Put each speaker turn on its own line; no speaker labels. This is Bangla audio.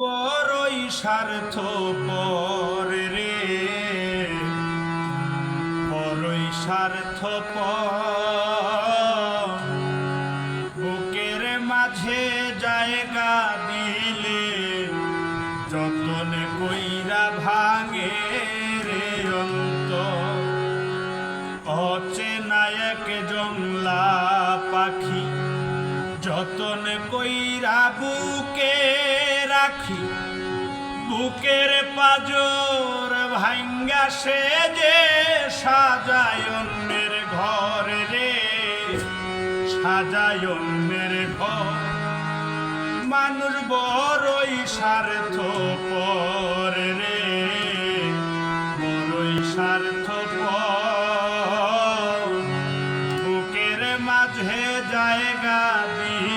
বড়ই স্বার্থ পরে রে। বড়ই স্বার্থ বুকের মাঝে জায়গা দিলে যতন কইরা ভাঙে রে অন্ত অচেনায়ক জংলা পাখি যতন কইরা বুকে বুকের পাজর ভাঙ্গা সে যে সাজায় ঘর রে সাজায় অন্যের ঘর। মানুষ বড়ই স্বার্থ পর রে, বড়ই স্বার্থ বুকের মাঝে জায়গা দিয়ে